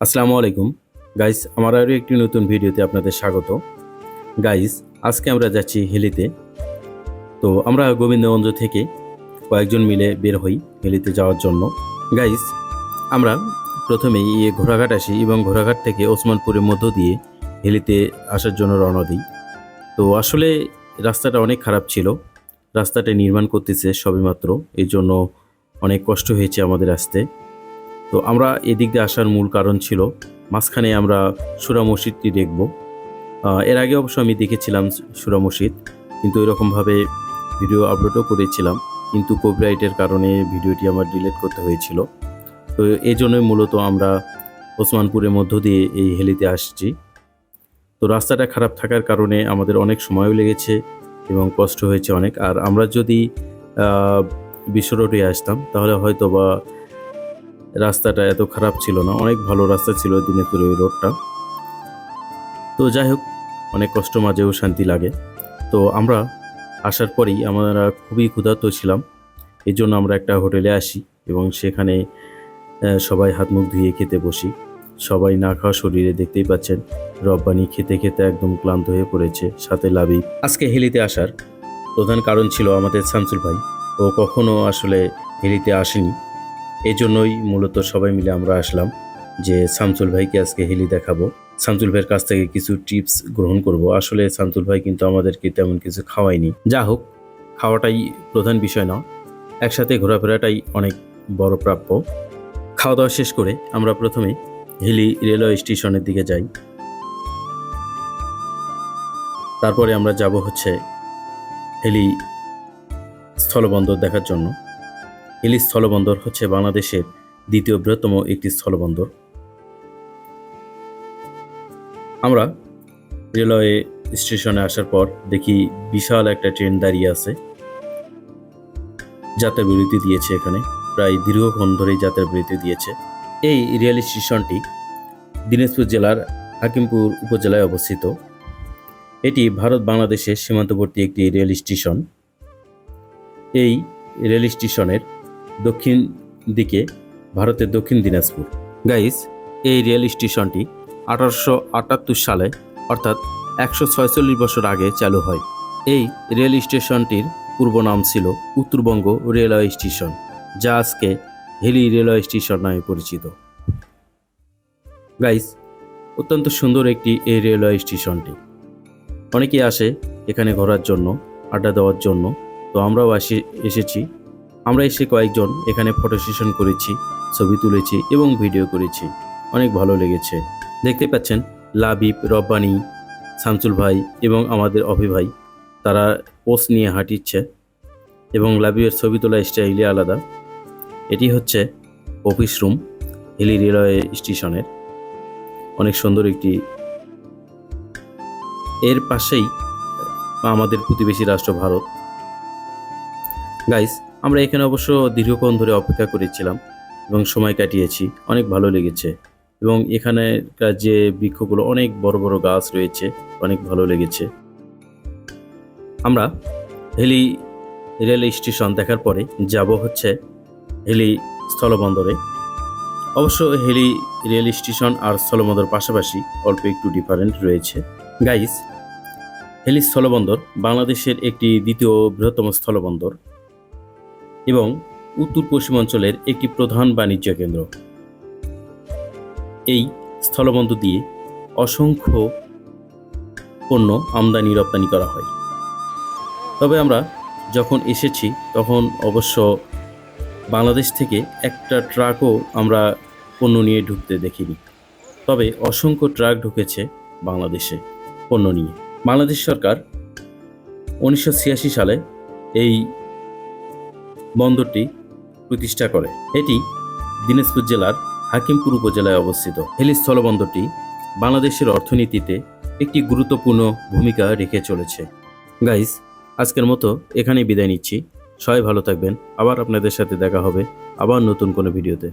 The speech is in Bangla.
আসসালামু আলাইকুম। গাইস আমার আরও একটি নতুন ভিডিওতে আপনাদের স্বাগত। গাইস আজকে আমরা যাচ্ছি হেলিতে। তো আমরা গোবিন্দগঞ্জ থেকে কয়েকজন মিলে বের হই হেলিতে যাওয়ার জন্য। গাইস আমরা প্রথমেই ঘোড়াঘাট আসি এবং ঘোড়াঘাট থেকে ওসমানপুরের মধ্য দিয়ে হেলিতে আসার জন্য রওনা দিই। তো আসলে রাস্তাটা অনেক খারাপ ছিল। রাস্তাটা নির্মাণ করতেছে সবেমাত্র। এই জন্য অনেক কষ্ট হয়েছে আমাদের আসতে। তো আমরা এদিক দিয়ে আসার মূল কারণ ছিল, মাঝখানে আমরা সুরা মসজিদটি দেখব। এর আগে অবশ্য আমি দেখেছিলাম সুরা মসজিদ, কিন্তু এরকমভাবে ভিডিও আপলোডও করেছিলাম, কিন্তু কপিরাইটের কারণে ভিডিওটি আমার ডিলিট করতে হয়েছিল। তো এই জন্যই মূলত আমরা ওসমানপুরের মধ্য দিয়ে এই হেলিতে আসছি। তো রাস্তাটা খারাপ থাকার কারণে আমাদের অনেক সময়ও লেগেছে এবং কষ্ট হয়েছে অনেক। আর আমরা যদি বিশ্ব রোডে আসতাম, তাহলে হয়তো বা রাস্তাটা এত খারাপ ছিল না, অনেক ভালো রাস্তা ছিল দিনাজপুর ওই রোডটা। তো যাই হোক, অনেক কষ্ট মাঝেও শান্তি লাগে। তো আমরা আসার পরেই আমরা খুবই ক্ষুধার্ত ছিলাম। এই জন্য আমরা একটা হোটেলে আসি এবং সেখানে সবাই হাত মুখ ধুয়ে খেতে বসি। সবাই না খাওয়া শরীরে দেখতেই পাচ্ছেন, রব্বানি খেতে খেতে একদম ক্লান্ত হয়ে পড়েছে, সাথে লাভি আজকে হেলিতে আসার প্রধান কারণ ছিল আমাদের শামসুল ভাই। ও কখনো আসলে হেলিতে আসেনি। এই জন্যই মূলত সবাই মিলে আমরা আসলাম যে শামসুল ভাইকে আজকে হেলি দেখাবো। শামসুল ভাইয়ের কাছ থেকে কিছু টিপস গ্রহণ করব। আসলে শামসুল ভাই কিন্তু আমাদেরকে তেমন কিছু খাওয়ায়নি। যা হোক, খাওয়াটাই প্রধান বিষয় না। একসাথে ঘোরাফেরাটাই অনেক বড় প্রাপ্য। খাওয়া দাওয়া শেষ করে আমরা প্রথমে হিলি রেলওয়ে স্টেশনের দিকে যাই। তারপরে আমরা যাব হচ্ছে হেলি স্থলবন্দর দেখার জন্য। হিলি স্থলবন্দর হচ্ছে বাংলাদেশের দ্বিতীয় বৃহত্তম একটি স্থলবন্দর। আমরা রেলওয়ে স্টেশনে আসার পর দেখি বিশাল একটা ট্রেন দাঁড়িয়ে আছে। যাত্রা বিরতি দিয়েছে এখানে, প্রায় দীর্ঘক্ষণ ধরেই যাত্রা বিরতি দিয়েছে। এই রেল স্টেশনটি দিনাজপুর জেলার হাকিমপুর উপজেলায় অবস্থিত। এটি ভারত বাংলাদেশের সীমান্তবর্তী একটি রেল স্টেশন। এই রেল স্টেশনের দক্ষিণ দিকে ভারতের দক্ষিণ দিনাজপুর। গাইস, এই রেল স্টেশনটি আঠারোশো আটাত্তর সালে, অর্থাৎ একশো ছয়চল্লিশ বছর আগে চালু হয়। এই রেল স্টেশনটির পূর্ব নাম ছিল উত্তরবঙ্গ রেলওয়ে স্টেশন, যা আজকে হেলি রেলওয়ে স্টেশন নামে পরিচিত। গাইস, অত্যন্ত সুন্দর একটি এই রেলওয়ে স্টেশনটি। অনেকেই আসে এখানে ঘোরার জন্য, আড্ডা দেওয়ার জন্য। তো আমরাও আসি, এসেছি। আমরা এসে কয়েকজন এখানে ফটো সেশন করেছি, ছবি তুলেছি এবং ভিডিও করেছি। অনেক ভালো লেগেছে। দেখতে পাচ্ছেন লাবিব, রব্বানি, শামসুল ভাই এবং আমাদের অভি ভাই, তারা পোস্ট নিয়ে হাঁটিচ্ছে এবং লাবিবের ছবি তোলা স্টাইলই আলাদা। এটি হচ্ছে অফিস রুম হিলি রেলওয়ে স্টেশনের। অনেক সুন্দর একটি এর পাশেই আমাদের প্রতিবেশী রাষ্ট্র ভারত। গাইস আমরা এখানে অবশ্য দীর্ঘক্ষণ ধরে অপেক্ষা করেছিলাম এবং সময় কাটিয়েছি, অনেক ভালো লেগেছে এবং এখানকার যে বৃক্ষগুলো, অনেক বড় বড় গাছ রয়েছে, অনেক ভালো লেগেছে। আমরা হেলি, রেল স্টেশন দেখার পরে যাব হচ্ছে হেলি স্থলবন্দরে। অবশ্য হেলি, রেল স্টেশন আর স্থলবন্দর পাশাপাশি অল্প একটু ডিফারেন্ট রয়েছে। গাইস হেলি স্থলবন্দর বাংলাদেশের একটি দ্বিতীয় বৃহত্তম স্থলবন্দর। এবং উত্তর পশ্চিমাঞ্চলের একটি প্রধান বাণিজ্য কেন্দ্র। এই স্থলবন্দর দিয়ে অসংখ্য পণ্য আমদানি রপ্তানি করা হয়। তবে আমরা যখন এসেছি, তখন অবশ্য বাংলাদেশ থেকে একটা ট্রাকও আমরা পণ্য নিয়ে ঢুকতে দেখিনি। তবে অসংখ্য ট্রাক ঢুকেছে বাংলাদেশে পণ্য নিয়ে। বাংলাদেশ সরকার উনিশশো ছিয়াশি সালে এই বন্দরটি প্রতিষ্ঠা করে। এটি দিনাজপুর জেলার হাকিমপুর উপজেলায় অবস্থিত। হেলি স্থলবন্দরটি বাংলাদেশের অর্থনীতিতে একটি গুরুত্বপূর্ণ ভূমিকা রেখে চলেছে। গাইস আজকের মতো এখানেই বিদায় নিচ্ছি। সবাই ভালো থাকবেন। আবার আপনাদের সাথে দেখা হবে আবার নতুন কোনো ভিডিওতে।